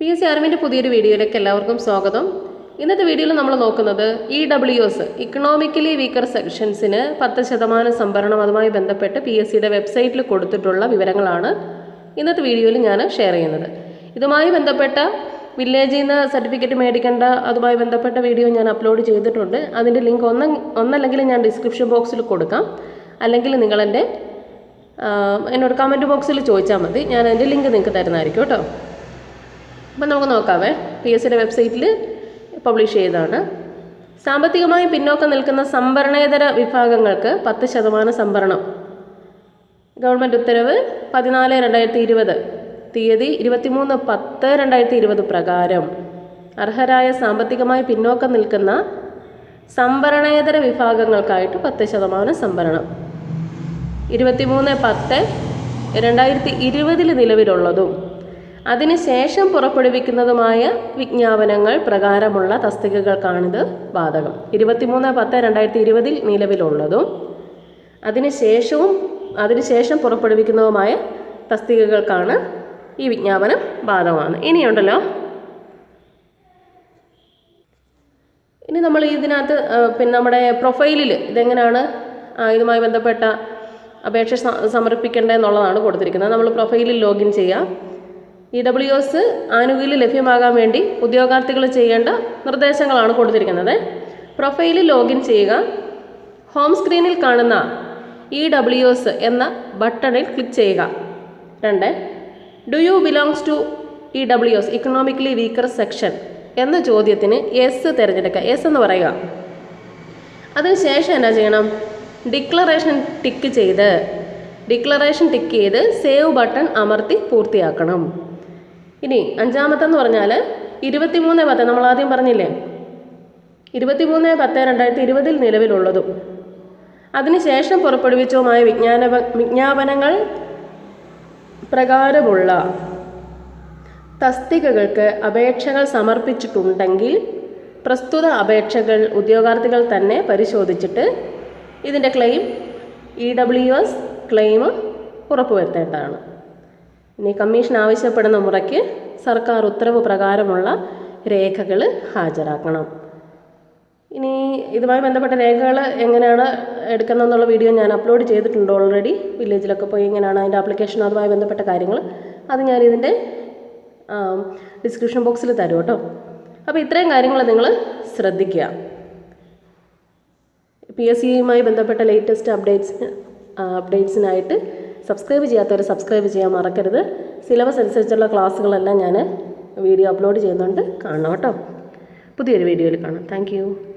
P S C അറിവിന്റെ പുതിയൊരു വീഡിയോയിലേക്ക് എല്ലാവർക്കും സ്വാഗതം. ഇന്നത്തെ വീഡിയോയിൽ നമ്മൾ നോക്കുന്നത് E W S economically weaker സെക്ഷൻസിന് പത്ത് ശതമാനം സംവരണം അതുമായി ബന്ധപ്പെട്ട് പി എസ് സിയുടെ വെബ്സൈറ്റിൽ കൊടുത്തിട്ടുള്ള വിവരങ്ങളാണ് ഇന്നത്തെ വീഡിയോയിൽ ഞാൻ ഷെയർ ചെയ്യുന്നത്. ഇതുമായി ബന്ധപ്പെട്ട വില്ലേജിൽ നിന്ന് സർട്ടിഫിക്കറ്റ് മേടിക്കേണ്ട അതുമായി ബന്ധപ്പെട്ട വീഡിയോ ഞാൻ അപ്ലോഡ് ചെയ്തിട്ടുണ്ട്. അതിന്റെ ലിങ്ക് ഒന്ന് ഒന്നല്ലെങ്കിൽ ഞാൻ ഡിസ്ക്രിപ്ഷൻ ബോക്സിൽ കൊടുക്കാം. അല്ലെങ്കിൽ നിങ്ങളെന്റെ എന്നോട് കമന്റ് ബോക്സിൽ ചോദിച്ചാൽ മതി. ഞാൻ അതിന്റെ ലിങ്ക് നിങ്ങൾക്ക് തരുന്നതായിരിക്കും കേട്ടോ. അപ്പം നമുക്ക് നോക്കാവേ. പി എസ് സിയുടെ വെബ്സൈറ്റിൽ പബ്ലിഷ് ചെയ്തതാണ്. സാമ്പത്തികമായി പിന്നോക്കം നിൽക്കുന്ന സംവരണേതര വിഭാഗങ്ങൾക്ക് പത്ത് ശതമാനം സംവരണം. ഗവൺമെന്റ് ഉത്തരവ് പതിനാല് രണ്ടായിരത്തി ഇരുപത് തീയതി ഇരുപത്തിമൂന്ന് പത്ത് രണ്ടായിരത്തി ഇരുപത് പ്രകാരം അർഹരായ സാമ്പത്തികമായി പിന്നോക്കം നിൽക്കുന്ന സംവരണേതര വിഭാഗങ്ങൾക്കായിട്ട് പത്ത് ശതമാനം സംവരണം. ഇരുപത്തിമൂന്ന് പത്ത് രണ്ടായിരത്തി ഇരുപതിൽ നിലവിലുള്ളതും അതിനുശേഷം പുറപ്പെടുവിക്കുന്നതുമായ വിജ്ഞാപനങ്ങൾ പ്രകാരമുള്ള തസ്തികകൾക്കാണിത് ബാധകം. ഇരുപത്തിമൂന്ന് പത്ത് രണ്ടായിരത്തി ഇരുപതിൽ നിലവിലുള്ളതും അതിനുശേഷവും അതിനുശേഷം പുറപ്പെടുവിക്കുന്നതുമായ തസ്തികകൾക്കാണ് ഈ വിജ്ഞാപനം ബാധകമാണ്. ഇനിയുണ്ടല്ലോ? ഇനി നമ്മൾ ഇതിനകത്ത് പിന്നെ നമ്മുടെ പ്രൊഫൈലിൽ ഇതെങ്ങനെയാണ് ഇതുമായി ബന്ധപ്പെട്ട അപേക്ഷ സമർപ്പിക്കേണ്ടത് എന്നുള്ളതാണ് കൊടുത്തിരിക്കുന്നത്. നമ്മൾ പ്രൊഫൈലിൽ ലോഗിൻ ചെയ്യുക ഇ ഡബ്ല്യു എസ് ആനുകൂല്യം ലഭ്യമാകാൻ വേണ്ടി ഉദ്യോഗാർത്ഥികൾ ചെയ്യേണ്ട നിർദ്ദേശങ്ങളാണ് കൊടുത്തിരിക്കുന്നത്. പ്രൊഫൈലിൽ ലോഗിൻ ചെയ്യുക. ഹോം സ്ക്രീനിൽ കാണുന്ന ഇ ഡബ്ല്യു എസ് എന്ന ബട്ടണിൽ ക്ലിക്ക് ചെയ്യുക. രണ്ട് do you belongs to E W S economically weaker section എന്ന ചോദ്യത്തിന് എസ് തിരഞ്ഞെടുക്കുക. എസ് എന്ന് പറയുക. അതിനുശേഷം എന്നാ ചെയ്യണം? ഡിക്ലറേഷൻ ടിക്ക് ചെയ്ത് ഡിക്ലറേഷൻ ടിക്ക് ചെയ്ത് സേവ് ബട്ടൺ അമർത്തി പൂർത്തിയാക്കണം. ഇനി അഞ്ചാമത്തെന്ന് പറഞ്ഞാൽ ഇരുപത്തി മൂന്ന് പത്ത് നമ്മൾ ആദ്യം പറഞ്ഞില്ലേ? ഇരുപത്തി മൂന്ന് പത്ത് രണ്ടായിരത്തി ഇരുപതിൽ നിലവിലുള്ളതും. അതിനുശേഷം പുറപ്പെടുവിച്ചതുമായ വിജ്ഞാന വിജ്ഞാപനങ്ങൾ പ്രകാരമുള്ള തസ്തികകൾക്ക് അപേക്ഷകൾ സമർപ്പിച്ചിട്ടുണ്ടെങ്കിൽ പ്രസ്തുത അപേക്ഷകൾ ഉദ്യോഗാർത്ഥികൾ തന്നെ പരിശോധിച്ചിട്ട് ഇതിന്റെ claim E W S claim ഉറപ്പുവരുത്തേണ്ടതാണ്. ഇനി കമ്മീഷൻ ആവശ്യപ്പെടുന്ന മുറയ്ക്ക് സർക്കാർ ഉത്തരവ് പ്രകാരമുള്ള രേഖകൾ ഹാജരാക്കണം. ഇനി ഇതുമായി ബന്ധപ്പെട്ട രേഖകൾ എങ്ങനെയാണ് എടുക്കുന്നതെന്നുള്ള വീഡിയോ ഞാൻ അപ്ലോഡ് ചെയ്തിട്ടുണ്ട് ഓൾറെഡി വില്ലേജിലൊക്കെ പോയി എങ്ങനെയാണ് അതിന്റെ ആപ്ലിക്കേഷൻ അതുമായി ബന്ധപ്പെട്ട കാര്യങ്ങൾ അത് ഞാൻ ഇതിന്റെ ഡിസ്ക്രിപ്ഷൻ ബോക്സിൽ തരും കേട്ടോ. അപ്പോൾ ഇത്രയും കാര്യങ്ങൾ നിങ്ങൾ ശ്രദ്ധിക്കുക. പി എസ് സിയുമായി ബന്ധപ്പെട്ട ലേറ്റസ്റ്റ് അപ്ഡേറ്റ്സിന് അപ്ഡേറ്റ്സിനായിട്ട് സബ്സ്ക്രൈബ് ചെയ്യാത്തവർ സബ്സ്ക്രൈബ് ചെയ്യാൻ മറക്കരുത്. സിലബസ് അനുസരിച്ചുള്ള ക്ലാസ്സുകളെല്ലാം ഞാൻ വീഡിയോ അപ്ലോഡ് ചെയ്യുന്നുണ്ട്. കാണണം കേട്ടോ. പുതിയൊരു വീഡിയോയിൽ കാണാം. താങ്ക്